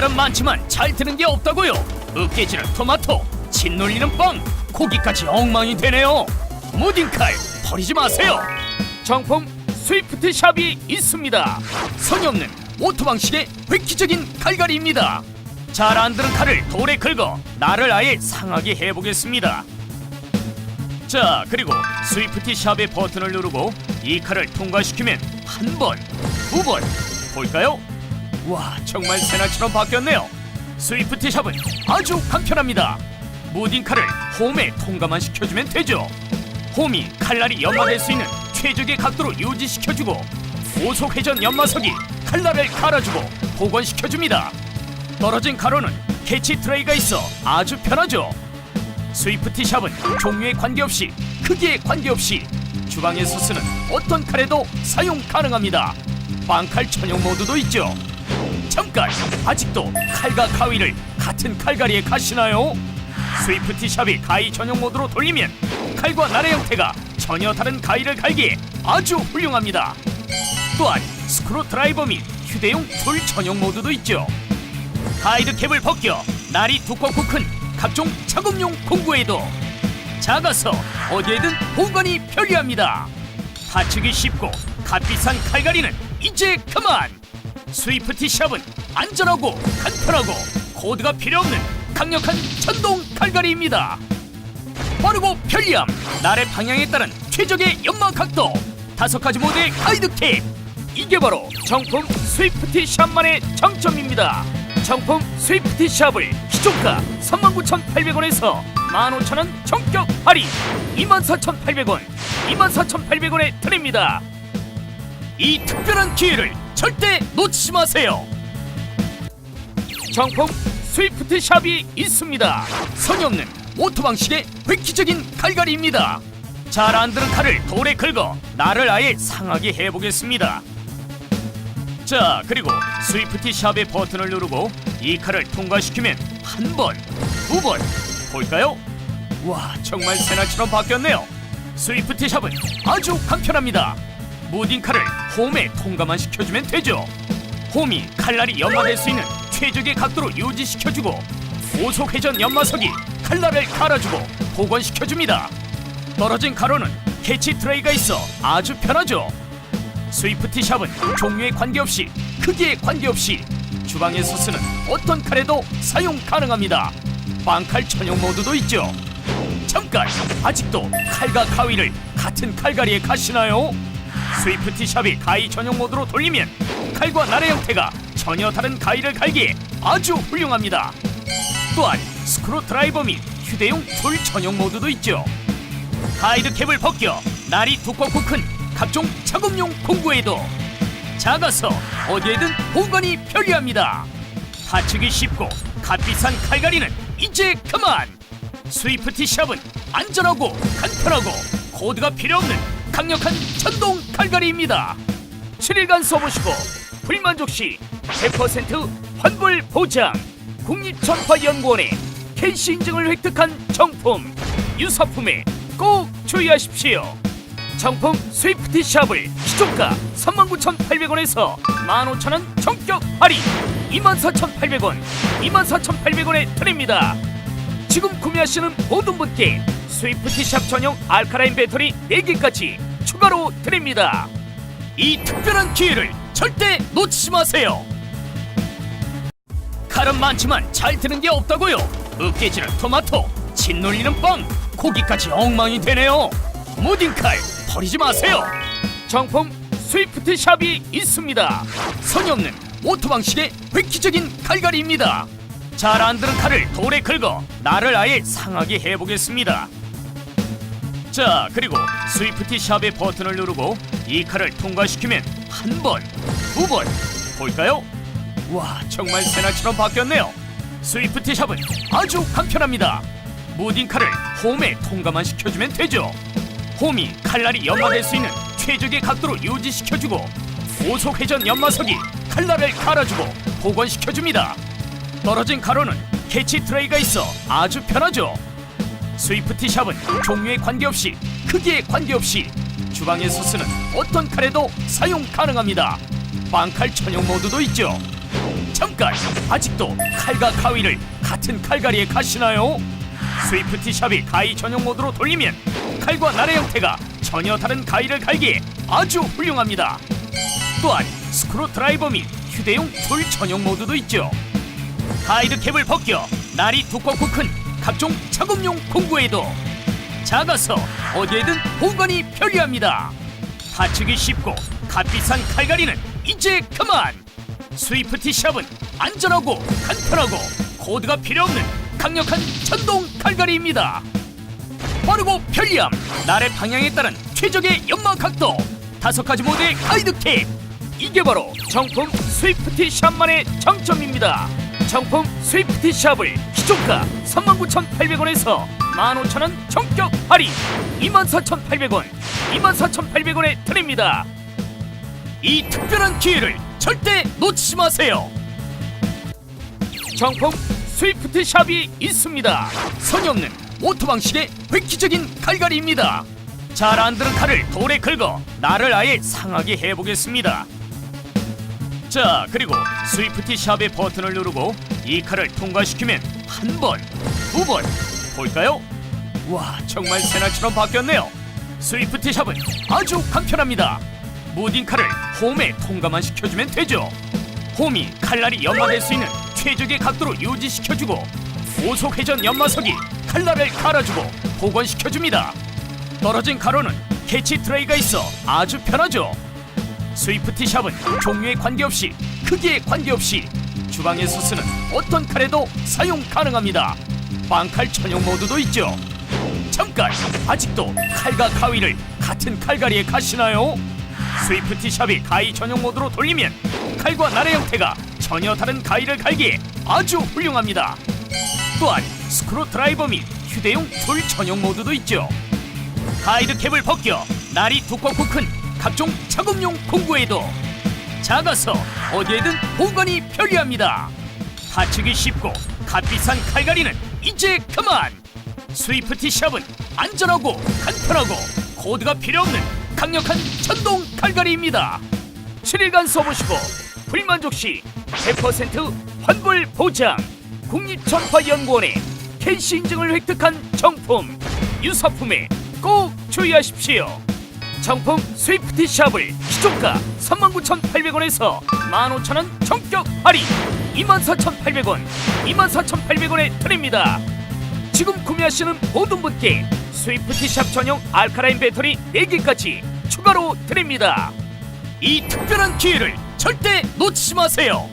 칼은 많지만 잘 드는 게 없다고요. 으깨지는 토마토, 짓눌리는 빵, 고기까지 엉망이 되네요. 무딘 칼 버리지 마세요. 정품 스위프트 샵이 있습니다. 성의 없는 오토 방식의 획기적인 칼갈이입니다. 잘 안 드는 칼을 돌에 긁어 나를 아예 상하게 해보겠습니다. 자 그리고 스위프티 샵의 버튼을 누르고 이 칼을 통과시키면 한 번, 두 번 볼까요? 와 정말 새날처럼 바뀌었네요. 스위프티 샵은 아주 간편합니다. 무딘 칼을 홈에 통과만 시켜주면 되죠. 홈이 칼날이 연마될 수 있는 최적의 각도로 유지시켜주고 고속 회전 연마석이 칼날을 갈아주고 복원시켜줍니다. 떨어진 가로는 캐치 트레이가 있어 아주 편하죠. 스위프티 샵은 종류에 관계없이 크기에 관계없이 주방에서 쓰는 어떤 칼에도 사용 가능합니다. 빵칼 전용 모드도 있죠. 잠깐 아직도 칼과 가위를 같은 칼갈이에 가시나요? 스위프티 샵이 가위 전용 모드로 돌리면 칼과 날의 형태가 전혀 다른 가위를 갈기에 아주 훌륭합니다. 또한 스크루 드라이버 및 휴대용 툴 전용 모드도 있죠. 가이드 캡을 벗겨 날이 두껍고 큰 각종 작업용 공구에도 작아서 어디에든 보관이 편리합니다. 다치기 쉽고 값비싼 칼갈이는 이제 그만. 스위프티 샵은 안전하고 간편하고 코드가 필요 없는 강력한 전동 칼갈이입니다. 빠르고 편리함, 날의 방향에 따른 최적의 연마 각도, 다섯 가지 모드의 가이드 캡. 이게 바로 정품 스위프티 샵만의 장점입니다. 정품 스위프티 샵을 기존가 39,800원에서 15,000원 정격 할인 24,800원, 24,800원에 드립니다. 이 특별한 기회를 절대 놓치지 마세요. 정품 스위프트 샵이 있습니다. 성의 없는 오토 방식의 획기적인 칼갈이입니다. 잘 안 드는 칼을 돌에 긁어 나를 아예 상하게 해보겠습니다. 자 그리고 스위프티 샵의 버튼을 누르고 이 칼을 통과시키면 한 번, 두 번 볼까요? 와 정말 새날처럼 바뀌었네요. 스위프티 샵은 아주 간편합니다. 무딘 칼을 홈에 통과만 시켜주면 되죠. 홈이 칼날이 연마될 수 있는 최적의 각도로 유지시켜주고 고속 회전 연마석이 칼날을 갈아주고 복원시켜줍니다. 떨어진 가로는 캐치 트레이가 있어 아주 편하죠. 스위프티 샵은 종류에 관계없이 크기에 관계없이 주방에서 쓰는 어떤 칼에도 사용 가능합니다. 빵칼 전용 모드도 있죠. 잠깐 아직도 칼과 가위를 같은 칼갈이에 가시나요? 스위프티 샵이 가위 전용 모드로 돌리면 칼과 날의 형태가 전혀 다른 가위를 갈기에 아주 훌륭합니다. 또한 스크루 드라이버 및 휴대용 툴 전용 모드도 있죠. 가이드 캡을 벗겨 날이 두껍고 큰 각종 작업용 공구에도 작아서 어디에든 보관이 편리합니다. 다치기 쉽고 값비싼 칼갈이는 이제 그만. 스위프티 샵은 안전하고 간편하고 코드가 필요 없는 강력한 전동 칼갈이입니다. 7일간 써보시고 불만족 시 100% 환불 보장. 국립전파연구원의 캐시 인증을 획득한 정품 유사품에 꼭 주의하십시오. 정품 스위프티 샵을 기존가 39,800원에서 15,000원 정격 할인 24,800원, 24,800원에 드립니다. 지금 구매하시는 모든 분께 스위프티 샵 전용 알카라인 배터리 4개까지 추가로 드립니다. 이 특별한 기회를 절대 놓치지 마세요. 칼은 많지만 잘 드는 게 없다고요. 으깨지는 토마토, 짓눌리는 빵, 고기까지 엉망이 되네요. 무딘 칼 버리지 마세요. 정품 스위프트 샵이 있습니다. 성의 없는 오토 방식의 획기적인 칼갈이입니다. 잘안 드는 칼을 돌에 긁어 나를 아예 상하게 해보겠습니다. 자 그리고 스위프티 샵의 버튼을 누르고 이 칼을 통과시키면 한 번, 두 번 볼까요? 와 정말 새날처럼 바뀌었네요. 스위프티 샵은 아주 간편합니다. 무딘 칼을 홈에 통과만 시켜주면 되죠. 홈이 칼날이 연마될 수 있는 최적의 각도로 유지시켜주고 고속 회전 연마석이 칼날을 갈아주고 복원시켜줍니다. 떨어진 가로는 캐치 트레이가 있어 아주 편하죠. 스위프티 샵은 종류에 관계없이 크기에 관계없이 주방에서 쓰는 어떤 칼에도 사용 가능합니다. 빵칼 전용 모드도 있죠. 잠깐 아직도 칼과 가위를 같은 칼갈이에 가시나요? 스위프티 샵이 가위 전용 모드로 돌리면 칼과 날의 형태가 전혀 다른 가위를 갈기에 아주 훌륭합니다. 또한 스크루 드라이버 및 휴대용 툴 전용 모드도 있죠. 가이드 캡을 벗겨 날이 두껍고 큰 각종 작업용 공구에도 작아서 어디에든 보관이 편리합니다. 다치기 쉽고 값비싼 칼갈이는 이제 그만! 스위프티 샵은 안전하고 간편하고 코드가 필요 없는 강력한 전동 칼갈이입니다. 빠르고 편리함, 날의 방향에 따른 최적의 연마 각도, 다섯 가지 모드의 가이드 캡. 이게 바로 정품 스위프티 샵만의 장점입니다. 정품 스위프티 샵을 기존가 39,800원에서 15,000원 정격 할인 24,800원, 24,800원에 드립니다. 이 특별한 기회를 절대 놓치지 마세요. 정품 스위프트 샵이 있습니다. 선이 없는 오토 방식의 획기적인 칼갈이입니다. 잘 안 드는 칼을 돌에 긁어 나를 아예 상하게 해보겠습니다. 자 그리고 스위프티 샵의 버튼을 누르고 이 칼을 통과시키면 한 번, 두 번 볼까요? 와 정말 새날처럼 바뀌었네요. 스위프티 샵은 아주 간편합니다. 무딘 칼을 홈에 통과만 시켜주면 되죠. 홈이 칼날이 연마될 수 있는 최적의 각도로 유지시켜주고 고속 회전 연마석이 칼날을 갈아주고 복원시켜줍니다. 떨어진 가로는 캐치 트레이가 있어 아주 편하죠. 스위프티 샵은 종류에 관계없이 크기에 관계없이 주방에서 쓰는 어떤 칼에도 사용 가능합니다. 빵칼 전용 모드도 있죠. 잠깐 아직도 칼과 가위를 같은 칼갈이에 가시나요? 스위프티 샵이 가위 전용 모드로 돌리면 칼과 날의 형태가 전혀 다른 가위를 갈기에 아주 훌륭합니다. 또한 스크루 드라이버 및 휴대용 툴 전용 모드도 있죠. 가이드 캡을 벗겨 날이 두껍고 큰 각종 작업용 공구에도 작아서 어디에든 보관이 편리합니다. 다치기 쉽고 값비싼 칼갈이는 이제 그만! 스위프티 샵은 안전하고 간편하고 코드가 필요 없는 강력한 전동 칼갈이입니다. 7일간 써보시고 불만족 시 100% 환불 보장 국립전파연구원의 KC 인증을 획득한 정품 유사품에 꼭 주의하십시오. 정품 스위프티 샵을 시초가 39,800원에서 15,000원 정격 할인 24,800원, 24,800원에 드립니다. 지금 구매하시는 모든 분께 스위프티 샵 전용 알카라인 배터리 4개까지 추가로 드립니다. 이 특별한 기회를 절대 놓치지 마세요.